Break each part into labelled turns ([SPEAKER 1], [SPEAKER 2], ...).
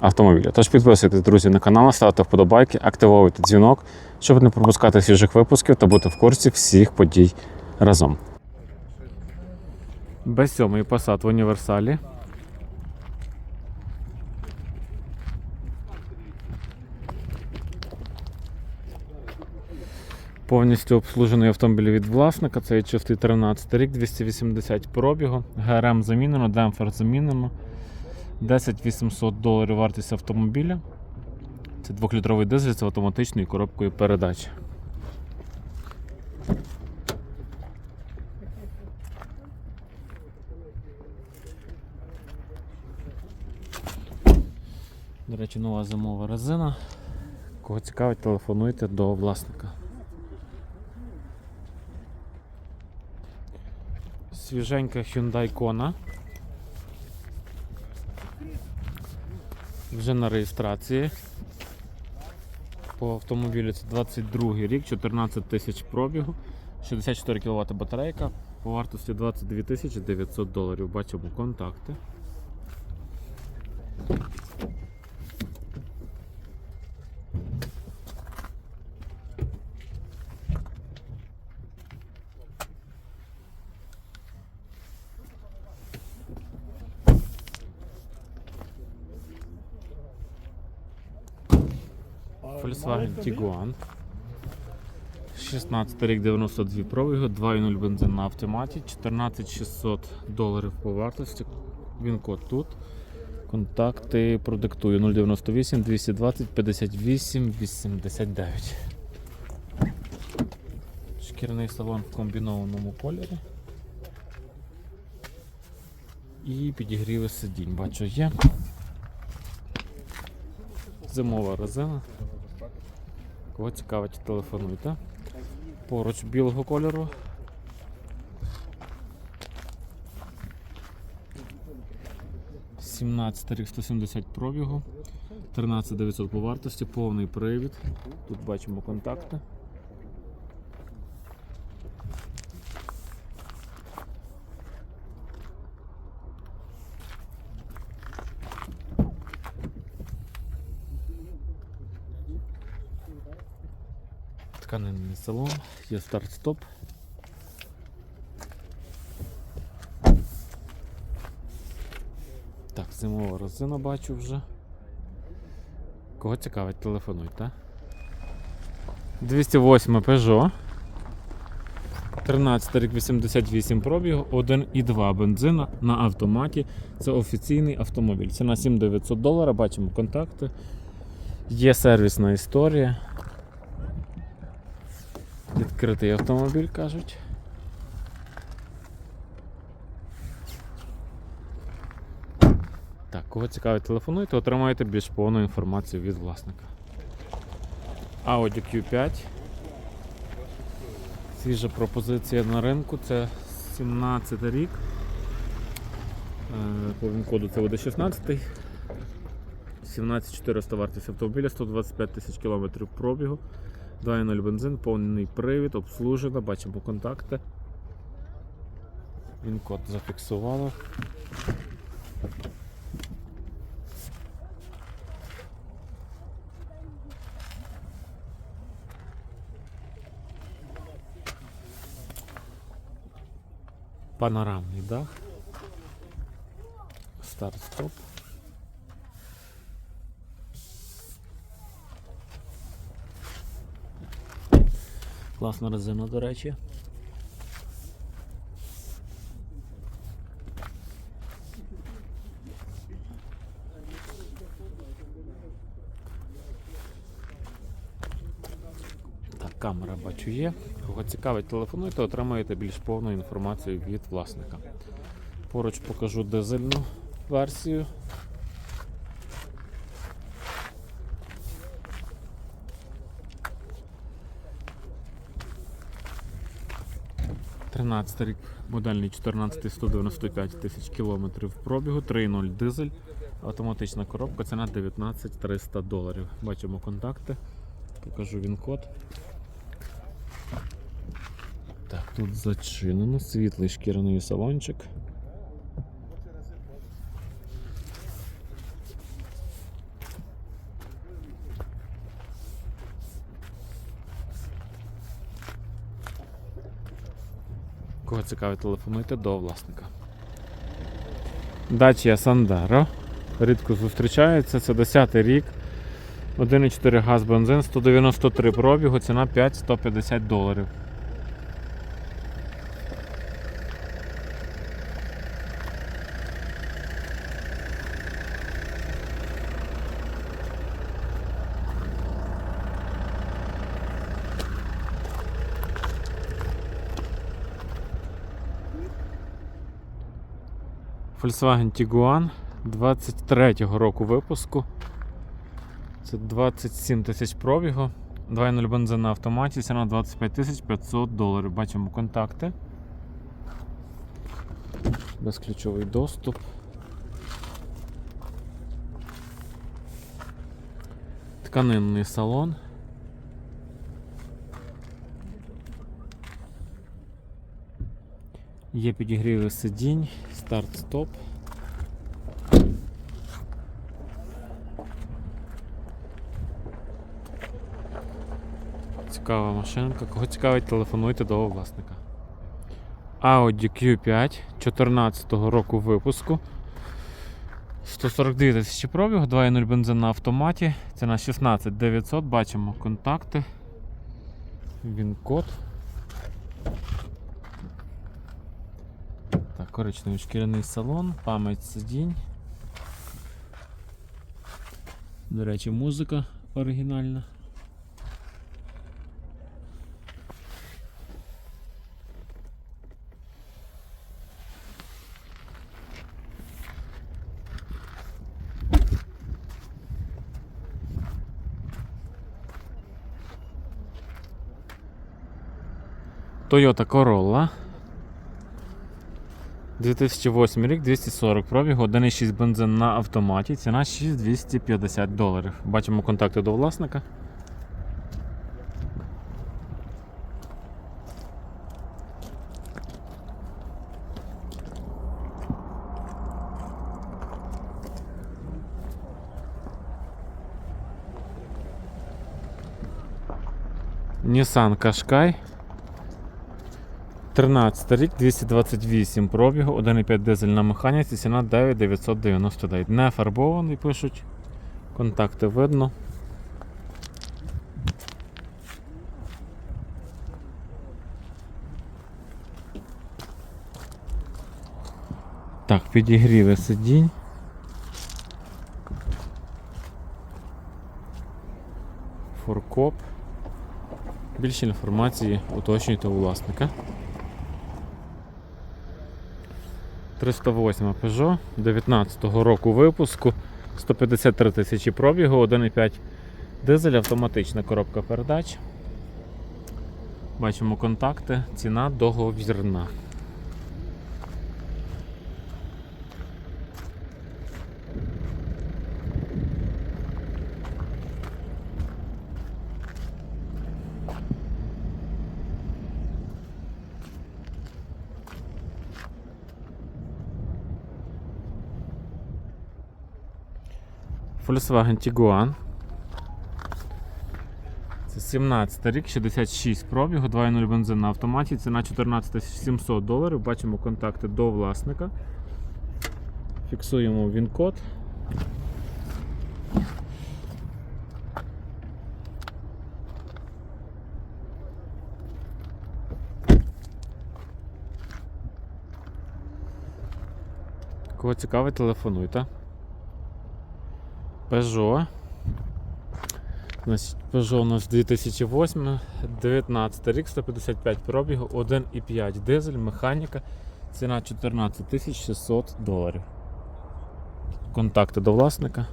[SPEAKER 1] автомобіля. Тож підписуйтесь, друзі, на канал, ставте вподобайки, активовуйте дзвінок, щоб не пропускати свіжих випусків та бути в курсі всіх подій разом. Б7 Passat в універсалі. Повністю обслужений автомобіль від власника. Це є чистий 13 рік, 280 пробігу. ГРМ замінено, демпфер замінено. 10 800 доларів вартість автомобіля. Це 2-літровий дизель з автоматичною коробкою передач. До речі, нова зимова резина. Кого цікавить, телефонуйте до власника. Свіженька Hyundai Kona. Вже на реєстрації. По автомобілю це 22 рік, 14 тисяч пробігу, 64 кВт батарейка, по вартості 22 тисячі 900 доларів. Бачимо контакти. Volkswagen Tiguan. 16 рік 92 пробігу, 2.0 бензин на автоматі, 14600 доларів по вартості. Він код тут. Контакти продиктую 098 220 58 89. Шкірний салон в комбінованому кольорі. І підігріви сидінь, бачу є. Зимова резина. Кого цікавить, телефонуйте. Поруч білого кольору. Рік 170 пробігу, 13900 по вартості, повний привід. Тут бачимо контакти. Тканинний салон, є старт-стоп. Так, зимова резина бачу вже. Кого цікавить, телефонуйте. 208 Peugeot. 13 рік 88 пробігу, 1,2 бензина на автоматі. Це офіційний автомобіль. Ціна 7900 доларів, бачимо контакти. Є сервісна історія. Відкритий автомобіль, кажуть. Так, кого цікавить, телефонуйте, отримаєте більш повну інформацію від власника. Audi Q5. Свіжа пропозиція на ринку, це 17 рік. Е, По він-коду це буде 16 й 17400 вартість автомобіля, 125 тисяч кілометрів пробігу. 2.0 бензин, повний привід, обслужено, бачимо контакти. Він код зафіксувало. Панорамний дах. Старт-стоп. Класна резина, до речі. Так, Камера бачу є. Кого цікавить, телефонуйте, отримаєте більш повну інформацію від власника. Поруч покажу дизельну версію. Тринадцятий рік, модельний 14 195 тисяч кілометрів пробігу, 3.0 дизель, автоматична коробка, ціна 19 300 доларів. Бачимо контакти, покажу він код. Так, тут зачинено, світлий шкіряний салончик. Цікавить, телефонуйте до власника. Дачія Сандеро. Рідко зустрічається. Це 10 рік. 1,4 газ бензин, 193 пробігу, ціна 5-150 доларів. Volkswagen Tiguan 23-го року випуску. Це 27 тисяч пробігу. 2.0 бензин на автоматі, ціна 25 тисяч 500 доларів. Бачимо контакти. Безключовий доступ. Тканинний салон. Є підігріви сидінь, старт-стоп. Цікава машинка. Кого цікавить, телефонуйте до власника. Audi Q5 14 року випуску. 142 тисячі пробігу, 2.0 бензин на автоматі. Ціна 16 900. Бачимо контакти. Він код. Так, коричневий шкіряний салон, пам'ять сидінь. До речі, музика оригінальна. Toyota Corolla. 2008 рік, 240 пробігу, 1,6 бензин на автоматі, ціна 6250 доларів. Бачимо контакти до власника. Nissan Qashqai 13 рік, 228 пробігу, 1,5 дизель на механіці, ціна 9999. Не фарбований, пишуть. Контакти видно. Так, підігріви сидінь. Форкоп. Більше інформації уточнюйте у власника. 308 Peugeot 19-го року випуску, 153 тисячі пробігу, 1,5 дизель, автоматична коробка передач. Бачимо контакти, ціна договірна. Volkswagen Tiguan. Це 17 рік, 66 пробігу, 2.0 бензин на автоматі, ціна 14 700 доларів. Бачимо контакти до власника. Фіксуємо він-код. Кого цікавить, телефонуйте. Peugeot Значить, Peugeot у нас 2008, 19 рік, 155 пробігу, 1,5 дизель, механіка, ціна 14 тисяч 600 доларів. Контакти до власника.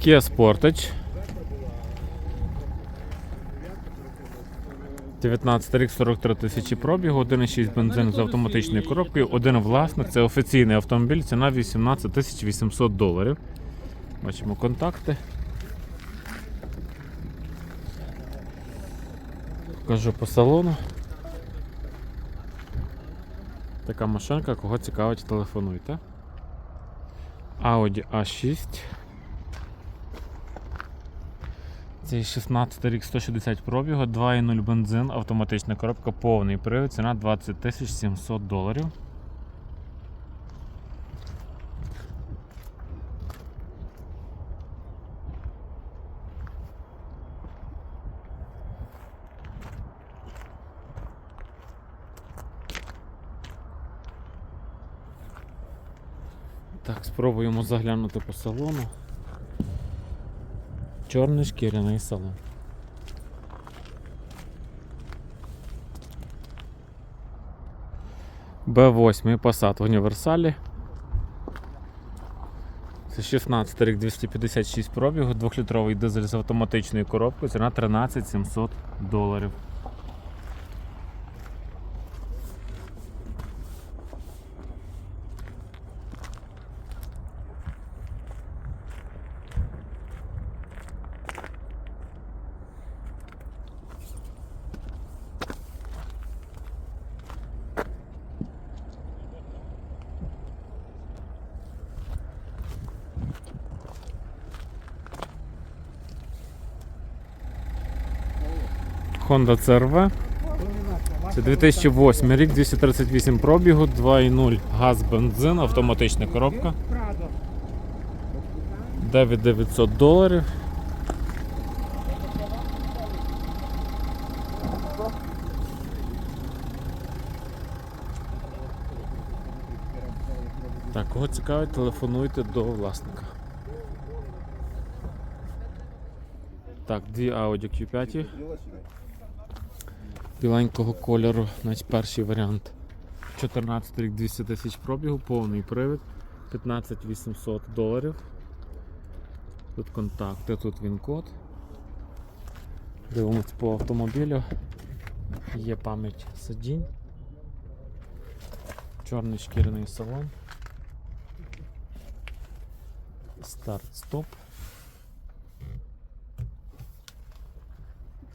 [SPEAKER 1] Kia Sportage. 19 рік 43 тисячі пробігу, 1,6 бензин з автоматичною коробкою, один власник, це офіційний автомобіль, ціна 18 тисяч 800 доларів. Бачимо контакти. Покажу по салону. Така машинка, кого цікавить, телефонуйте. Audi A6. Це 16 рік 160 пробігу, 2,0 бензин, автоматична коробка, повний привід, ціна 20 тисяч 700 доларів. Так, спробуємо заглянути по салону. Чорний шкіряний салон. Б8 Passat в універсалі. Це 16 рік 256 пробігу, 2-літровий дизель з автоматичною коробкою, ціна 13 700 доларів. Honda CRV. Це 2008 рік, 238 пробігу, 2,0 газ бензин, автоматична коробка. 9900 доларів. Так, кого цікавить, телефонуйте до власника. Так, дві Audi Q5 біленького кольору, значить перший варіант. 14 рік 200 тисяч пробігу, повний привід, 15 800 доларів. Тут контакти, тут він код. Дивимось по автомобілю. Є пам'ять сидінь. Чорний шкіряний салон. Старт-стоп.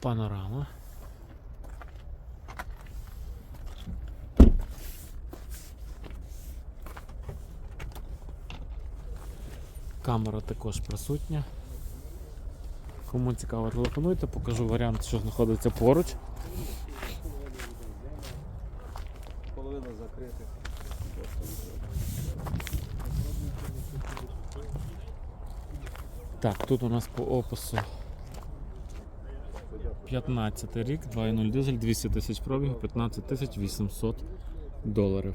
[SPEAKER 1] Панорама. Камера також присутня. Кому цікаво, телефонуйте, покажу варіант, що знаходиться поруч.
[SPEAKER 2] Половина закрита.
[SPEAKER 1] Так, тут у нас по опису 15 рік, 2.0 дизель, 200 тисяч пробігу, 15 тисяч 800 доларів.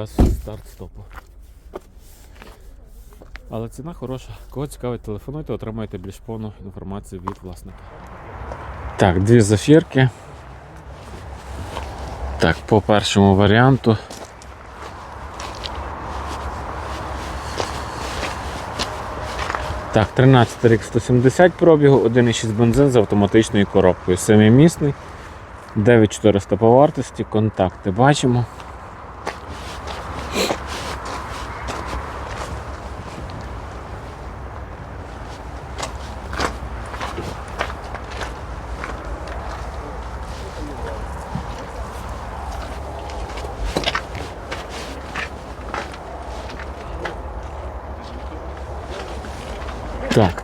[SPEAKER 1] Без старт-стопу. Але ціна хороша. Кого цікавить, телефонуйте, отримаєте більш повну інформацію від власника. Так, дві зафірки. Так, по першому варіанту. Так, 13 рік 170 пробігу, 1,6 бензин з автоматичною коробкою. Семимісний. 9400 по вартості, контакти бачимо.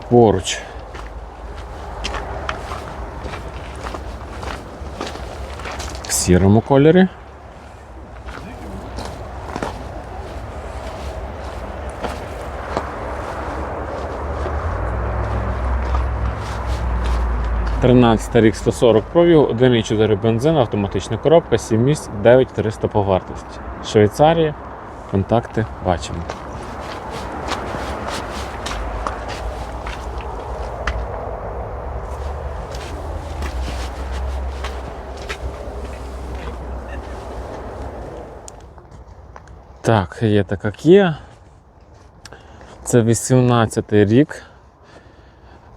[SPEAKER 1] Поруч. В сірому кольорі. Тринадцятий рік 140 пробігу, 1,4 бензин, автоматична коробка, 7 місць, 9300 по вартості. Швейцарія, контакти бачимо. Так, є така Kia. Це 18 рік.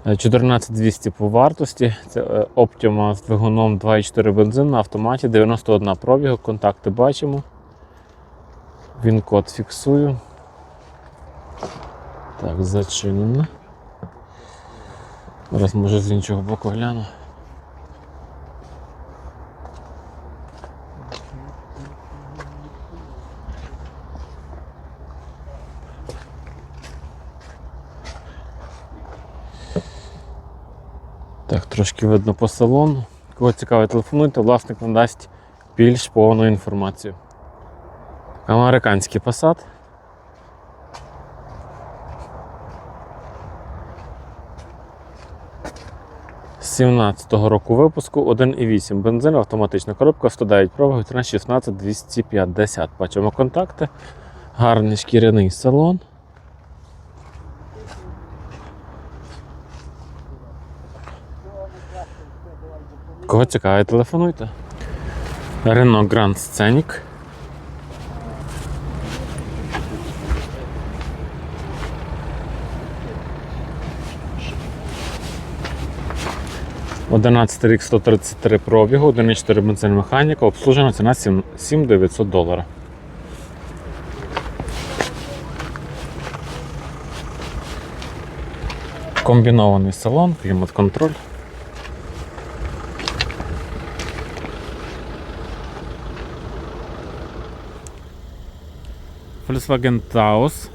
[SPEAKER 1] Е, 14200 по вартості. Це е, Optima з двигуном 2,4 бензин на автоматі, 91 пробігу, контакти бачимо. Він код фіксую. Так, зачинено. Зараз може з іншого боку гляну. Так, трошки видно по салону. Кого цікаво, телефонуйте, власник надасть більш повну інформацію. Американський Passat. З 17-го року випуску 1,8 бензин, автоматична коробка, 109 пробігів, 1316 250. Бачимо контакти. Гарний шкіряний салон. Кого цікавить, телефонуйте. Renault Grand Scenic. Одинадцятий рік 133 пробігу, 1,4 бензин механіка, обслужена ціна 7 7900 доларів. Комбінований салон, клімат-контроль. Volkswagen Taos.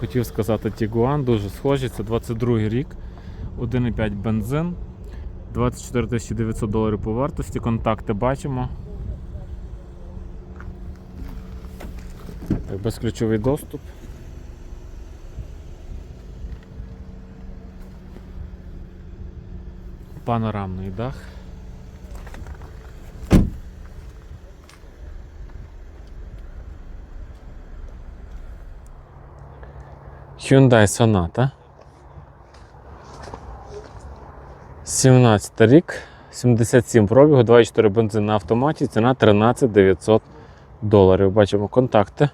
[SPEAKER 1] Хотів сказати Tiguan, дуже схожі, це 22 рік, 1,5 бензин, 24 900 доларів по вартості, контакти бачимо. Так, безключовий доступ. Панорамний дах. Hyundai Sonata. 17 рік, 77 пробігу, 2,4 бензин на автоматі, ціна 13 900 доларів. Бачимо контакти.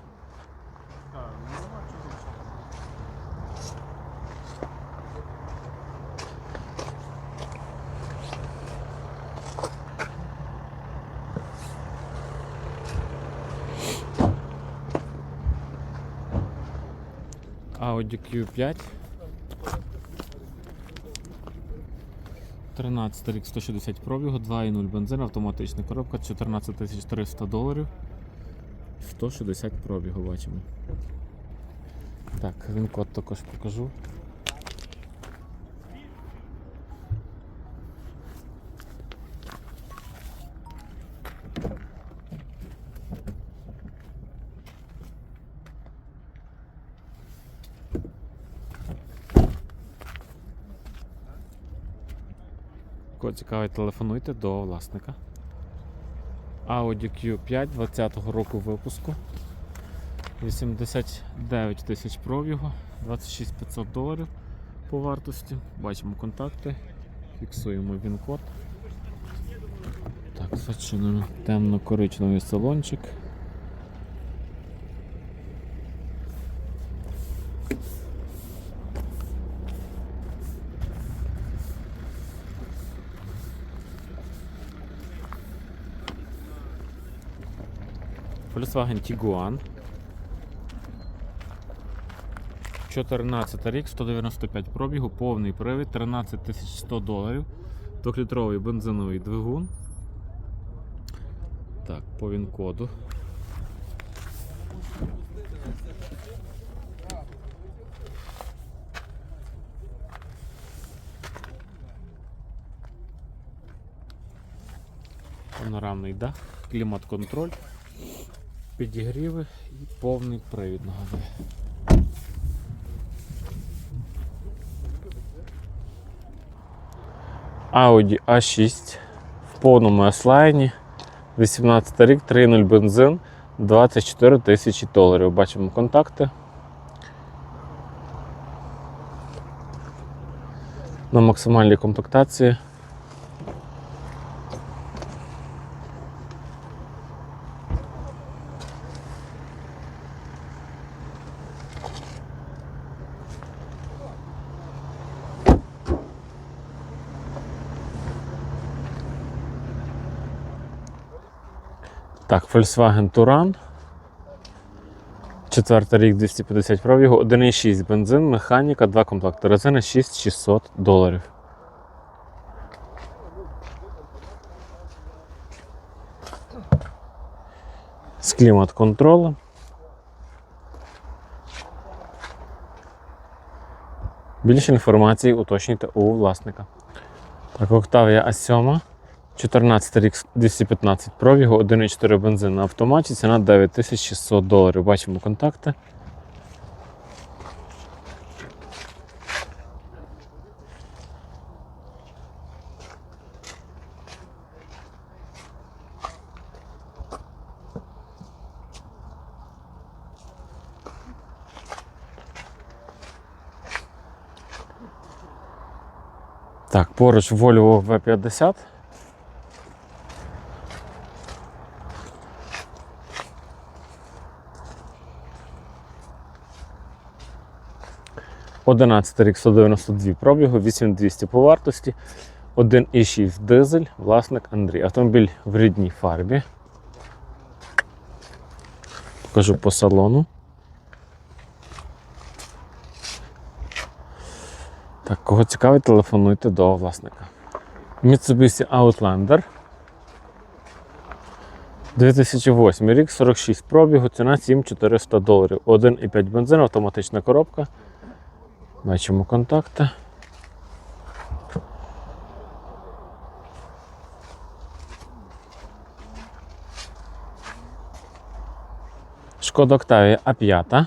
[SPEAKER 1] Audi Q5. 13 рік 160 пробігу, 2,0 бензин, автоматична коробка, 14 300 доларів. 160 пробігу бачимо. Так, він код також покажу. Кого цікавить, телефонуйте до власника. Audi Q5 20-го року випуску. 89 тисяч пробігу, 26 500 доларів по вартості. Бачимо контакти, фіксуємо він-код. Так, зачинено. Темно-коричневий салончик. Volkswagen Tiguan. 14 рік, 195 пробігу, повний привід, 13 100 доларів, Двохлітровий бензиновий двигун. Так, по він-коду. Панорамний дах, клімат-контроль підігріви і повний привід нагадую. Audi A6 в повному S-лайні, 18 рік, 3.0 бензин, 24 тисячі доларів. Бачимо контакти. На максимальній комплектації. Так, Volkswagen Touran. Четвертий рік 250 пробігу, 1,6 бензин, механіка, два комплекти резини 6600 доларів. З клімат-контролем. Більше інформації уточнюйте у власника. Так, Octavia A7. 14 рік 215 пробігу, 1,4 бензин на автоматі, ціна 9600 доларів. Бачимо контакти. Так, поруч Volvo V50. Одинадцятий рік 192 пробігу, 8200 по вартості, 1,6 дизель, власник Андрій. Автомобіль в рідній фарбі. Покажу по салону. Так, кого цікавить, телефонуйте до власника. Mitsubishi Outlander. 2008 рік, 46 пробігу, ціна 7400 доларів. 1,5 бензин, автоматична коробка. Бачимо контакти. Шкода Octavia А5.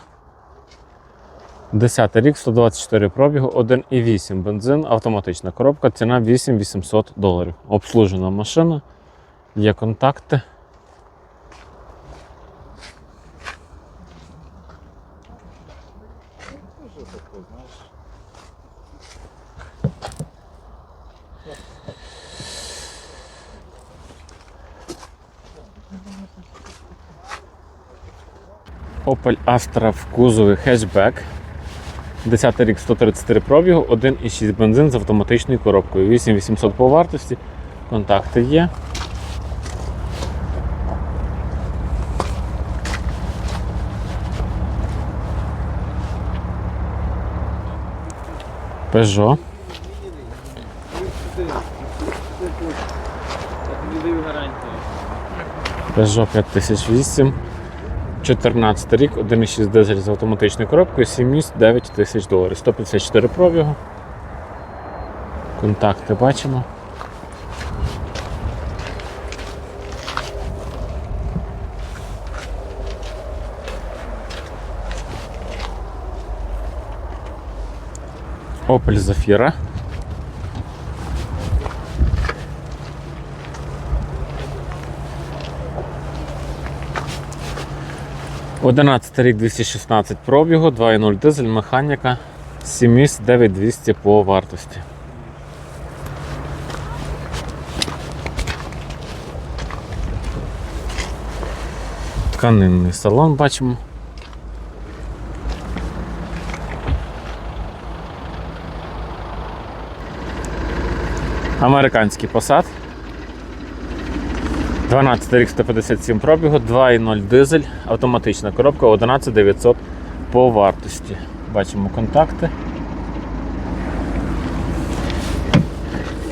[SPEAKER 1] 10 рік, 124 пробігу, 1,8 бензин, автоматична коробка, ціна 8800 доларів. Обслужена машина, є контакти. Opel Astra в кузові хетчбек. 10 рік 133 пробігу, 1,6 бензин з автоматичною коробкою. 8800 по вартості. Контакти є. Peugeot. Peugeot 5008. 14 рік, 1,6 дизель з автоматичною коробкою, 7 місць 9 тисяч доларів. 154 пробігу. Контакти бачимо. Opel Zafira. Одинадцятий рік 216 пробігу, 2.0 дизель, механіка, 7 місць 9200 по вартості. Тканинний салон бачимо. Американський посад. 12 рік 157 пробігу, 2.0 дизель, автоматична коробка 11900 по вартості. Бачимо контакти.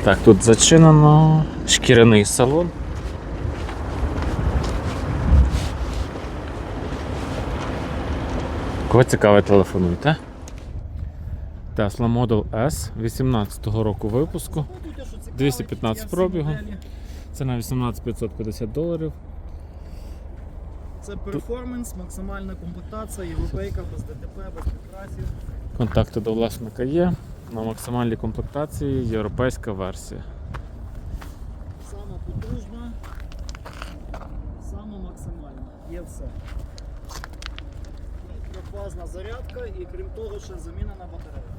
[SPEAKER 1] Так, тут зачинено, шкіряний салон. Кого цікаве, телефонуйте. Tesla Model S 18 року випуску, 215 пробігу. Ціна 18 550 доларів.
[SPEAKER 3] Це перформанс, максимальна комплектація, європейка, без ДТП, без підкрасів.
[SPEAKER 1] Контакти до власника є. На максимальній комплектації європейська версія.
[SPEAKER 3] Сама потужна, сама максимальна. Є все. Трьохфазна зарядка і крім того, ще заміна на батарею.